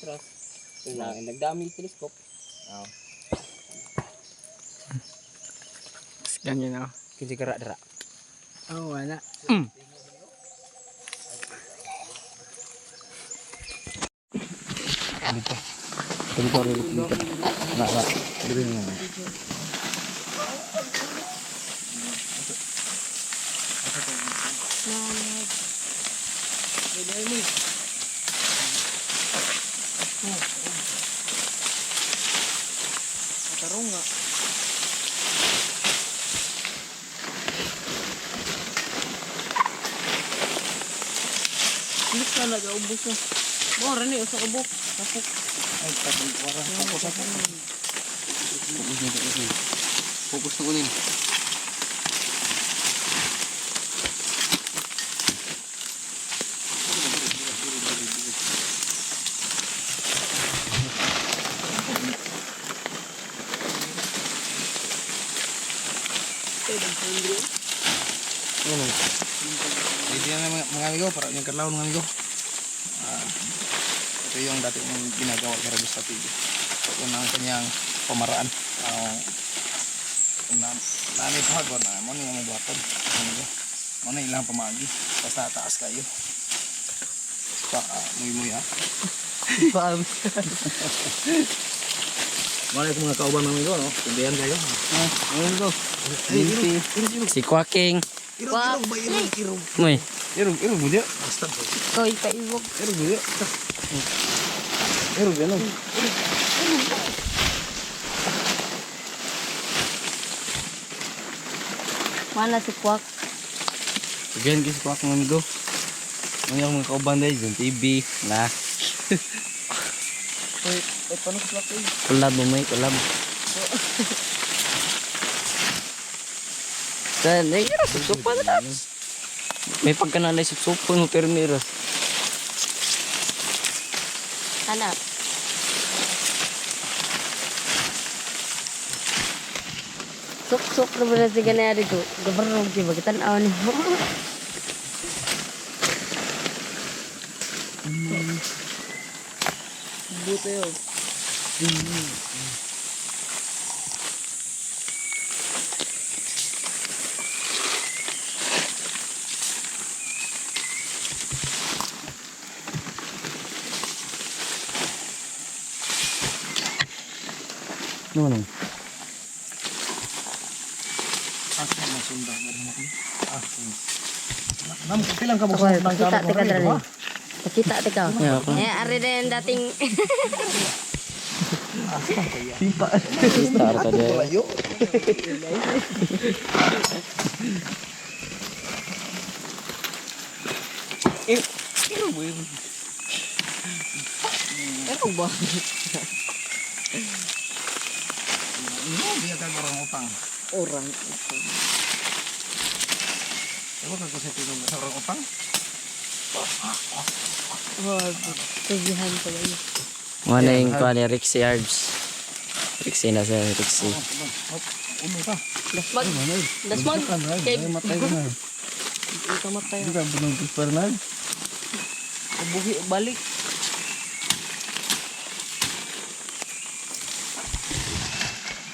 atras. Ito na, nagdami yung telescope. Oh. Ganyan ako. Kasi kara-dara. Oh, wala. Dito. Dito rin dito. Na, na. Dito na. Tarong nga. Bilis na nag-aubos na. Mo, rin eh, sa ubok. Tapos, Ay, tapos para tapos ako. Fokus na fokus na. Fokus na kunin. Ano? Hindi na mga, mga amigo, para yung karlaw mga amigo. Ah, ito yung dati yung ginagawa ni Rebus sa TV. Ito na ang kanyang pamaraan. Uh, kung na, namin pa hagwa na mo yung mabuhaton. Ano mo na ilang pamagi. Basta taas kayo. Pa, uh, muy muy ha. paam. Mga ito mga kauban mga amigo, no? Tindihan kayo. Ah, mga amigo. Si Quaking. Irog, irog ba? Irog, irog. Moy. Irog, irog mo diya. Basta ba? Koy, paiwog. Irog mo diya. Irog, ano? Mana si Kwak. Again, kasi ko mga amigo. Mga mga kauban dahil yung TV na. Ay, ay, paano sa laki? Kulab mo may kulab. Kan, ay, susupan na tapos. May pagkanalay susupan mo pero miras. Anak. Suk-suk na na si ganari ko? Gabarog di ba? Kitanaw ni mo. Buto yun. Ano ano? Asa na sunda mo mo. Sige. Nam, pilang ka mo dali. Pakita tika. Yeah, ako. Eh, ari na yung dating... Star ka dyan. Layo. Pero mo yun. Pero ba? Ano, biya ka orang utang. Orang. Ewa ka kasi tinong sa orang utang. Oh, tugihan ko yun? Mana yung kuha ni Rixie Arbs. Rixie na sa Rixie. Uno ka. Dasmag. Dasmag. Matay ka na. Hindi ka matay. Hindi ka pisparnal. Buhi, balik.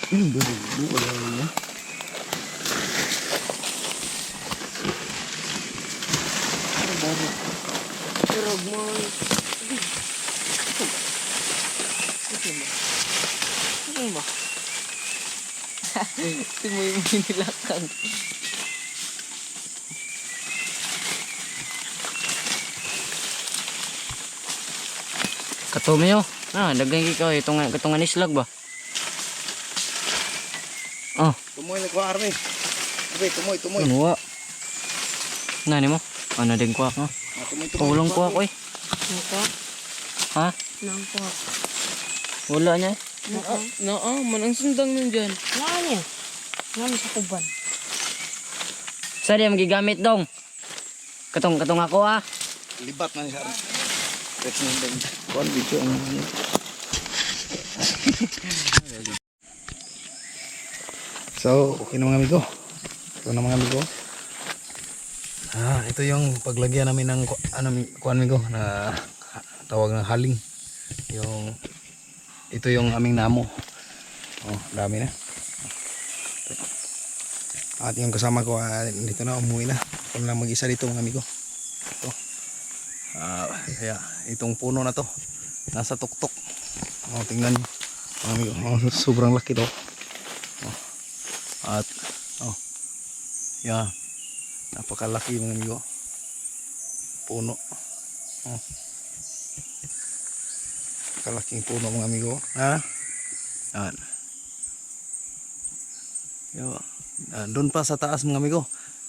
Hmm, budi. Buka lang niya. Pero mo... Ano ba? Si mo yung minilakang. Katuloy yo. Ah, dagang ikaw itong katungan islag ba? Oh, Tumoy na ko arme. Okay, tumoy, tumoy. ano wa? Nani mo? Ano din ko ako? Ah, tumoy. Tulong ko ako eh. Nako. Ha? Nako. Wala niya. Nako. Oo, manang sundang nun dyan. Naan niya? Naan sa kuban? Saan yung gigamit dong? Katong katong ako ah. Libat na siya. Text na din. Kuan video ang. So, okay na mga amigo. Ito na mga amigo. Ah, ito yung paglagyan namin ng ano kuan amigo na tawag ng haling. yung ito yung aming namo. Oh, dami na. At yung kasama ko ah, dito na umuwi na. Ako na lang mag-isa dito mga amigo. Ito. Ah, kaya itong puno na to nasa tuktok. Oh, tingnan. Mga amigo, oh, sobrang laki to. At oh. Yan. Napakalaki mga amigo. Puno. Oh. Kalaking puno mga amigo. Ha? Yan. Yo. Ah, doon pa sa taas mga amigo.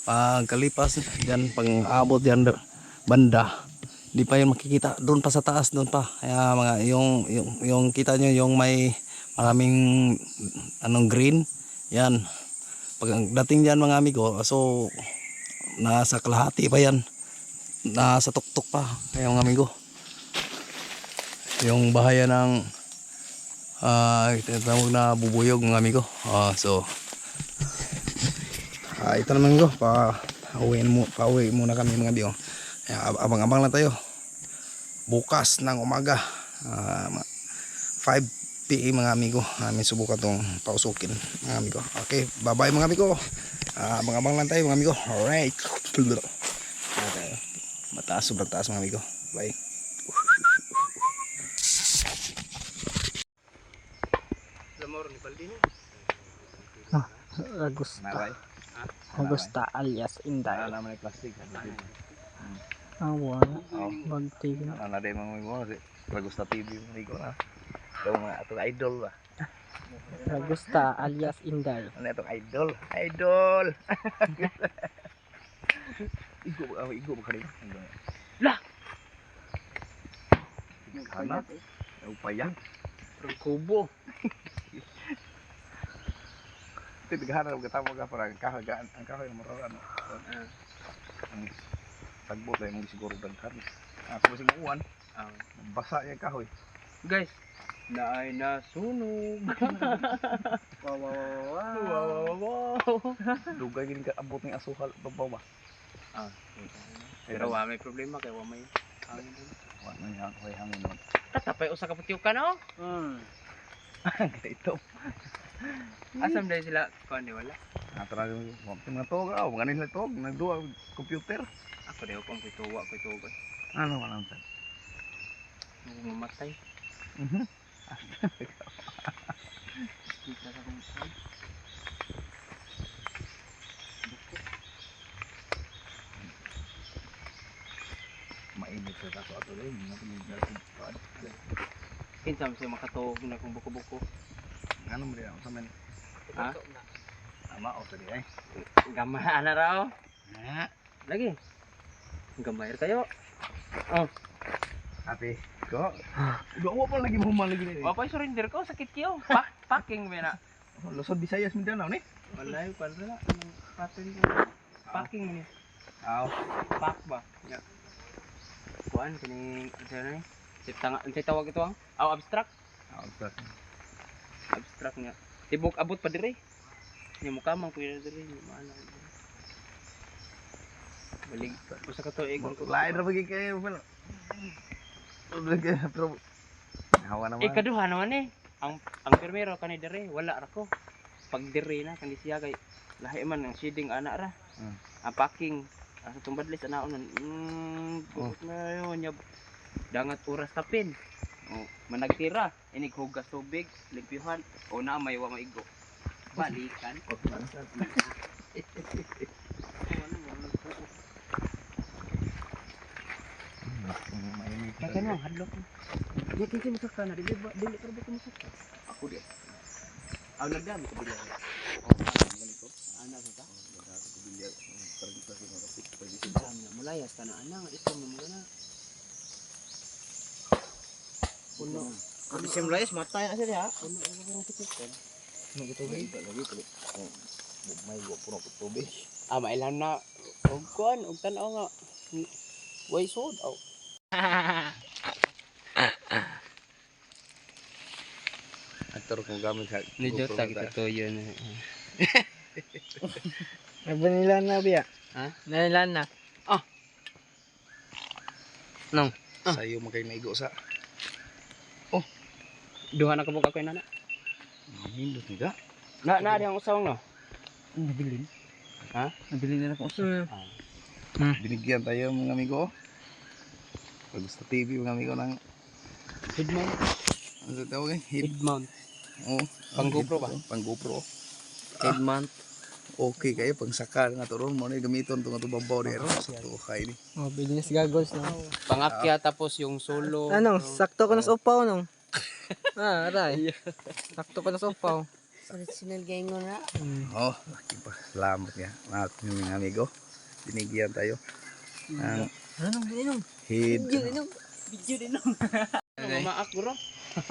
Pagkalipas diyan pang abot diyan da- banda. Di pa yun makikita. Doon pa sa taas, doon pa. Kaya mga yung yung, yung kita nyo yung may maraming anong green. Yan. Pag dating diyan mga amigo, so nasa kalahati pa yan. Nasa tuktok pa. Kaya mga amigo. Yung bahaya ng ah tinatawag na bubuyog mga amigo. Ah, so Ah, ito naman ko, pa uwiin mo, pa uwi muna kami mga biyo. Kaya ab- abang-abang lang tayo. Bukas ng umaga, mga 5 PM mga amigo, namin subukan tong pausukin mga amigo. Okay, bye-bye mga amigo. Ah, abang-abang lang tayo mga amigo. Alright. Ah. Mataas, sobrang taas mga amigo. Bye. Baldini. Ragusta. Ragusta alias Inday. naman yung plastic. Awa. Oh. Bagtig na. Ano na mga mo, Ragusta TV mo ko na. Ito mga atong idol ba? Ragusta alias Inday. Ano itong idol? Idol! igo ba? Oh, igo ba kanina? Lah! Kana? Upaya? Kubo. Ito, bighanan ang katama ka para ang kahoy, gaan- ang kahoy na mararan. Ang tagbo tayo mong siguro daghan. Ako masing uwan, basa yung kahoy. Guys, na ay nasunog. wow, wow, wow, wow. Dugay gini ka abot ng asukal, babaw ba? Ah, Pero wa may problema kay wa may hangin. Wala na yung kahoy hangin naman. Katapay usa ka putyukan oh. Hmm. Ito. Asam dahil sila kuan di wala. Ah, talaga yung mga tog, ah, mga nila tog, nagduwa computer. Ako daw kung kituwa ko. Ano man ang tan? Mamatay. Mhm. Kita saan. Mainit sa tato ato rin, natin natin. Kinsa mo siya makatuog na kung buko-buko. Ano mo rin sa men? Ha? Ama o tadi eh. Gamay ana raw. Ha? Lagi. Gamay kayo. Oh, Ate, ko. Gawa pa lagi mo man lagi ni. wa pa surrender ko sakit kiyo. Pak packing me na. Losod Visayas Mindanao ni. Wallahi kwan na. Patin ko. Packing ni. Aw. Pack ba? Ya. Kuan kini ano ni? Sitang ang tawag ito ang aw abstract. Aw, ta. Abstract niya. Tibok abot pa dire. Ni mo kamang kuya dire ni maana. Balik usa ka tuig ko. Lain ra bagi kayo pala. Pero hawa naman. Ikaduha naman eh. Ang ang permero kani dire wala ra ko. Pag dire na kani siya kay lahi man ang shading ana ra. Hmm. Ang packing asa tumbadlis ana unon. Mm, Oh. oh. na yun nya dangat oras tapin. Oh, managtira inig hugas tubig, limpyuhan o na may wa maigo. Balikan. Kaya mo hadlok. Di kiti mo sakta na dili ba dili ka ba sakta. Ako di. Aw nagdami ko bila. Ana sa ta. Dami na mulayas ka na ana nga ito mo na. Puno. Kami sim rice matay na siya ha. Puno ano ba ang tipikan? Nagtubig lagi ko. Oh, may puno ko tubig. Ah mailan na og kuan og tan-aw nga. Way sod aw. Aktor kung gamit sa Medyo GoPro na- to yun. Vanilla na biya. Ha? Vanilla na. Nong. Sa'yo mo kayo naigo sa. Duha na kabog ako nana. Hindot ni ka. Na na di ang usawang no. Nabilin. Ha? Nabilin na ako sa. Binigyan tayo mga amigo. Pag sa TV mga amigo ng Head mount. ano sa tawag eh? Hit. Head mount. Oh, Pang GoPro ba? Pang GoPro. Head mount. Okay kayo pag sakar nga turon mo na gamiton tong atong babaw ni ro. To kay ni. Oh, business goggles na. Pangakya tapos yung solo. Anong, sakto ko na sa upaw nung. ah, aray. Sakto ko na sa upaw. Original gay nga na. Hmm. Oh, laki pa. Salamat nga. Natin mga amigo. Binigyan tayo. Ang Anong, anong? head. Anong? Video din no. Mamaak bro.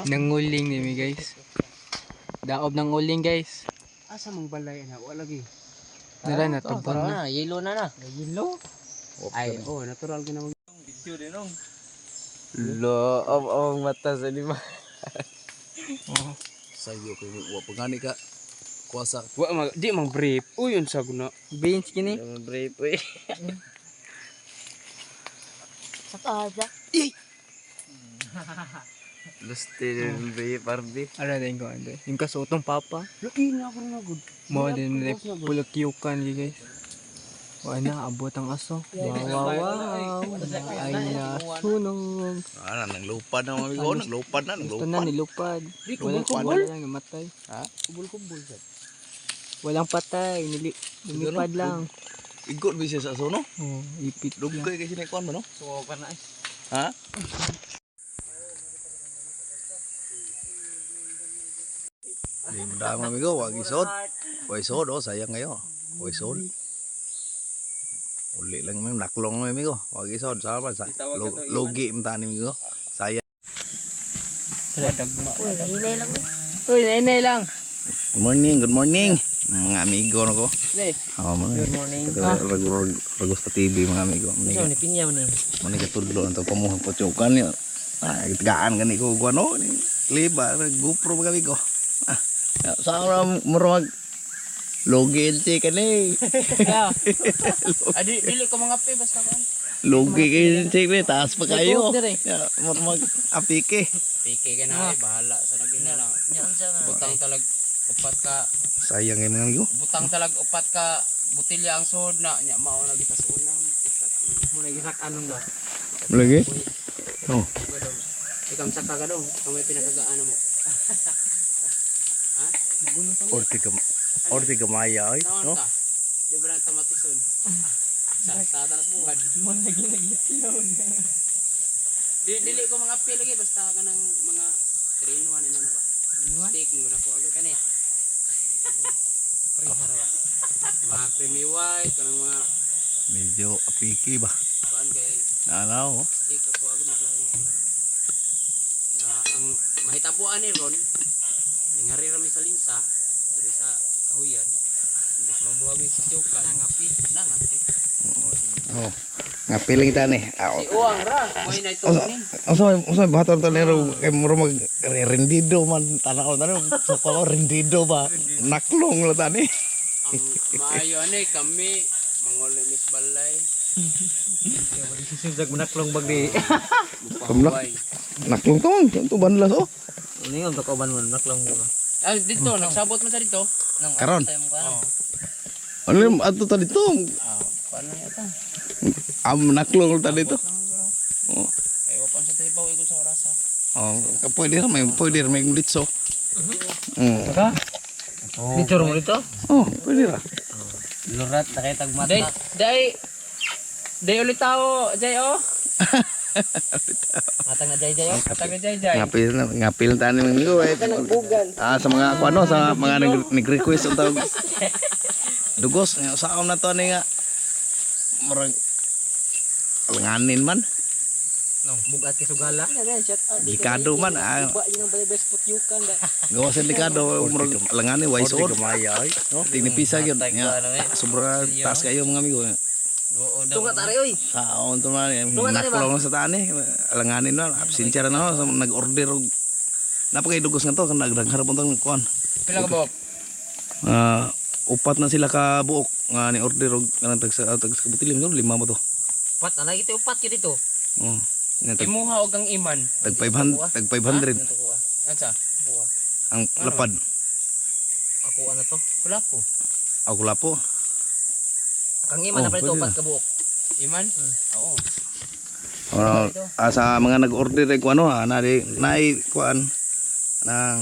Nanguling ni mi guys. Daob ng uling guys. Asa mong balay na wala lagi. Nara na to na, yellow na na. Yellow. Ay, oh, natural gina mag Lo, ang ang mata sa lima. Sayo kay wa pagani ka. Kuasa. Wa mag di mang brief. Uy, yun sa guna. Beans kini. brief eh. Sa taas Lusti din be pardi. Ano din ko ando. Yung kasutong papa. Lagi na ako na good. Mo din like pulot yukan gi guys. Wa na abot ang aso. Wow, wow, wow. Ay na sunog. Ah, nang lupad na mga amigo, nang lupad na, nang Gusto na lupad. nilupad. Walang kubol-kubol. wala lang namatay. Kubol-kubol sad. Walang patay. Nili, lumipad lang. Igot bi siya sa aso no? Oh, ipit lang. Dugay kasi na kuan mo no? So, pa na. Ha? Di mo dami mga amigo, wag isod. Wag isod oh, sayang ngayon. Wag isod. Uli lang may naklong mga amigo. Wag isod, sama sa lo- logi mo tani amigo. Sayang. Uy, nainay lang. Good morning, good morning. Mga amigo no ko. Ne. Oh, mga Good morning. Ragos ta TV mga amigo. Mga ni pinyaw ni. Mani katudlo na to pamuhang pochokan niya. Ah, gaan gani ko ko ano ni. Liba GoPro mga amigo. Ah, sa orang murag logi si kani. Adi dili ko mga pe basta kan. Logi kay si be taas pa kayo. Eh. Murag apike. Pike ka na ay bahala sa nagina lang. Yan sa nga. Butang talag upat ka Sayang kay mga amigo. butang talag upat ka butilya ang sod na nya mao na gitas unang. Muna gisak anong ba? Lagi? Oh, Ikam sa kagadong, kamay pinakagaan mo. Orti ka orti ka maya ay, no? Di ba na tamatison? Sa sa tanas buwan. Mo lagi nagitlaw na. Dili dili ko mga pil lagi basta kanang mga 3 in 1 ino na ba? Steak mo na ko agad kani. Mga creamy white kanang mga Medyo apike ba? kuan kay Nalaw. oh. steak ako agad maglaro. Na ang mahitabuan ni ron ngari rami sa linsa diri sa kahuyan. Imbis mabuhag sa tiukan. Nangapi, nangapi. Oh. Nga piling ta ni. Ah, Si Uang ra, mo na ito. Asa asa bahaton ta nero kay muro mag rendido man tanaw tanaw sa ko rendido ba naklong la tani. Ang maayo ani kami mangol mis balay. Susag manaklong bagdi. Kamlak. Naklong to to banlas oh. Ini ang kakoban mo naklong mo. Ah dito nagsabot man sa dito. Nang Karon. Oh. Ano yung ato ta dito? Ah, paano yata? Am naklong ta dito. Oh. Kaya wa pa sa tayo bawi ko sa orasa. Oh, pwede ra may pwede ra may ditso. Mm. Ka? Dito mo dito? Oh, pwede ra. Lurat na kayo tagmata. Day, day, day ulit tao, Jay oh. Matang na Jay. Ngapil na ngapil ta ni minggo eh. Ah sa mga ano sa mga nag- nag-request ang tawag. Dugos nga sa na to ni nga murag langanin man. Nong bugat kay sugala. Likado man ah. Gawa sa likado murag langanin wise or. No? Tinipisa gyud. Sobra taas kayo mga amigo. Oo, Tunga tari oy. Kaon to man naklong sa tani langanin man absensya ra na nag-order napakay dugos nga to kan nagdagharap tong kuan. Pila ka ba? Ah, upat na sila ka buok nga ni order kanang tag sa tag sa butilim no lima mo to. Pat ana kita upat kito dito. Oh. Nga tag Imuha og ang iman. tag 500 tag 500. Ansa? Ang lapad. Ako ano to? Kulapo. Ako lapo. Kang iman na pala ito, upat ka buok. Iman? Oo. Ano, ah, sa mga nag-order ko ano ha, na di na kuan ng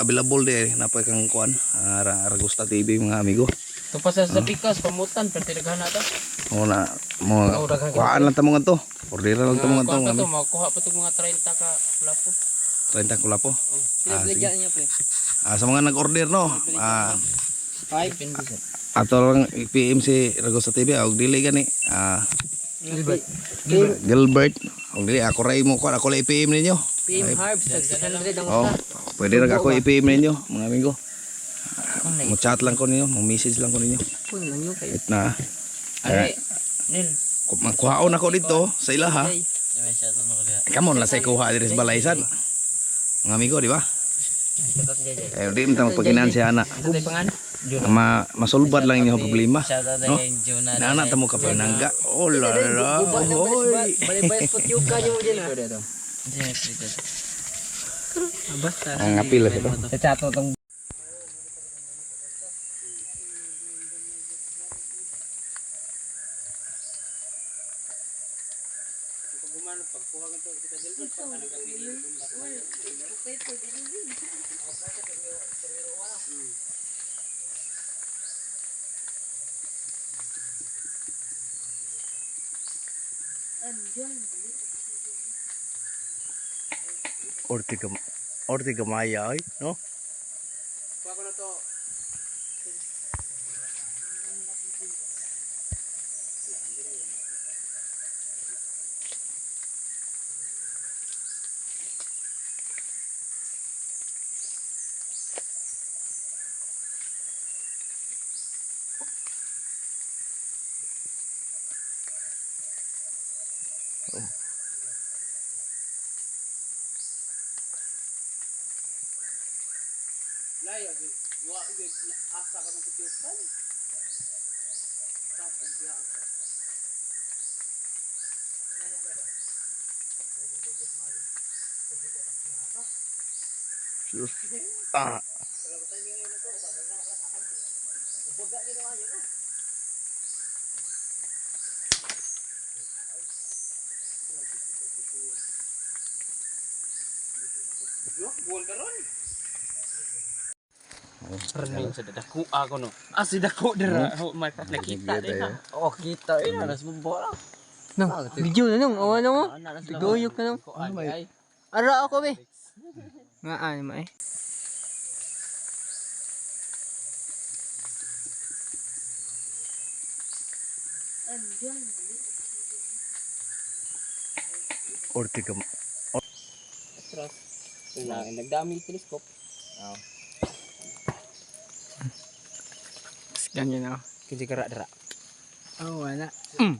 available di na pa kang kuan ah, Ra- Ragusta TV mga amigo. Ito pa sa sa pikas, pamutan, pero tinaghan na to. Mo na mo kuan lang tamo nga to. Order lang tamo nga to. Kuha pa mga to, makuha pa to mga 30 ka kulapo. 30 ko lapo. Ah, sige. niya. Ah, sa mga nag-order no. Ah, 5 pin bisa. Ato lang i-PM si Ragusta TV og dili gani. Ah, Gilbert. Gilbert. Og dili ako ray mo kuan ako lang i-PM ninyo. PM Harbs, tag 600 ang Oh, pwede ra ako i-PM ninyo mga amigo. Mo chat lang ko ninyo, mo message lang ko ninyo. Kun lang kayo. It na. Ay, Nil. Magkuhaon ako dito sa ila ha. Ay, may siya to mo kaya. Kamon lang sa ikuha diri sa balaysan. Mga amigo, di ba? Eh, di mo tamo paginansiya na. Sa tay pangan? Ma masulbad lang inyo problema. No? Juna. Nana tamo ka panangga. Oh la la. Yung. Basta. Ang apil ito. Orti ka Orti ka maya no? Wa gid asa ka ng pitiusan. Tapos ya. Ah, Buwan ka ron. Running sa dako ako no. Ah, si dako dira. Oh, may nakita din ha. Oh, kita eh. Alas mo bola. Nang, video na nung, awa na mo. Tiguyok na nung. Ay, Ara ako be. Nga ay ma eh. orti ka atras. Sila nagdami teleskop. Ganyan ako. Kinsi kara dira. Oh, wala. Mm.